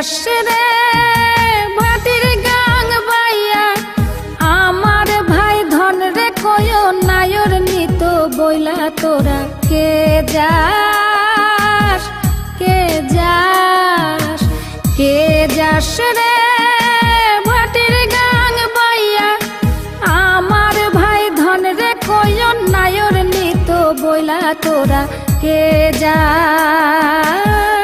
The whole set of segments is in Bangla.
যাস রে, ভাটির গাং বাইয়া। আমার ভাই ধন রে, কয় নায়র নিত বইলা তোরা। কে যাস কে যাস কে যাস রে, ভাটির গাং বাইয়া। আমার ভাই ধন রে, কয় নায়র নিত বইলা তোরা। কে যাস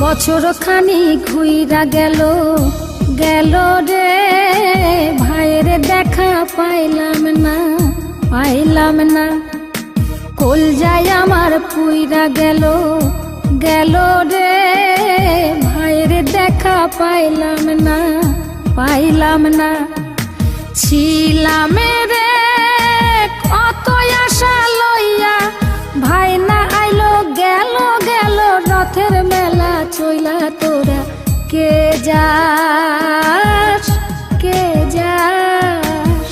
বছর খানি ঘুইরা গেল গেল রে। ভাইয়ের দেখা পাইলাম না পাইলাম না। কল যায় আমার পুইরা গেল গেল রে। ভাইয়ের দেখা পাইলাম না পাইলাম না। ছিলাম রে কে যাস কে যাস?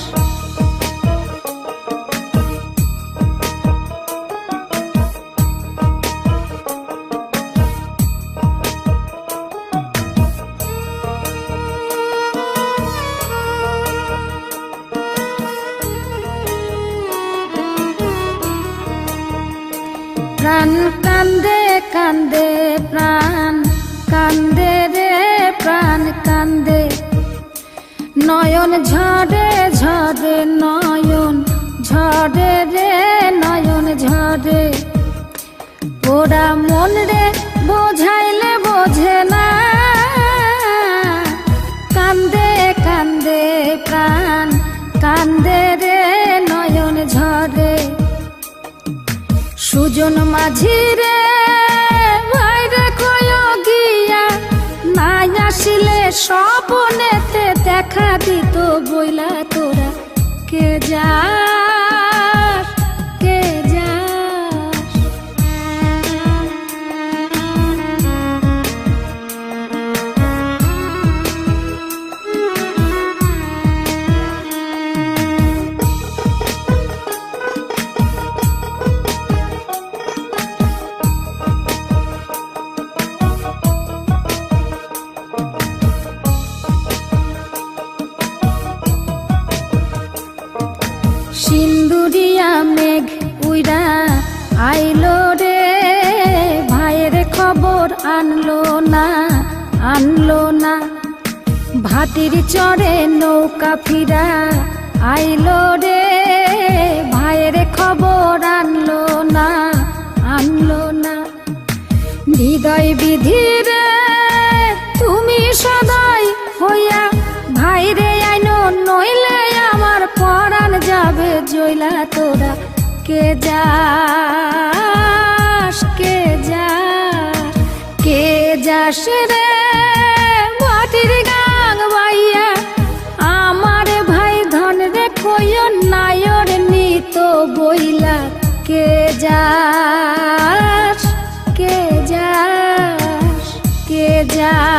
প্রাণ কান্দে কান্দে প্রাণ নয়ন ঝরে ঝরে নয়ন ঝরে রে নয়ন ঝরে ওরা মন রে বোঝাইলে বোঝে না। কান্দে কান্দে প্রাণ, কান্দে রে নয়ন ঝরে সুজন মাঝি রে ভাইরে কয় গিয়া, নাই আসিলে স্বপনেতে দেখা দিত বইলা তোরা। কে যাস আনলো না আনলো না। ভাতির চড়ে নৌকা ফিরা আইলো রে, ভাইয়ের খবর আনলো না আনলো না। হৃদয় বিধিরে তুমি সদাই হইয়া ভাইরে আইনো, নইলে আমার পরাণ যাবে জইলা তোরা। কে যাস যাস রে, মাটির গাং বাইয়া। আমার ভাই ধন রে, কইও নায়র নিত বইলা। কে যাস কে যাস কে যাস।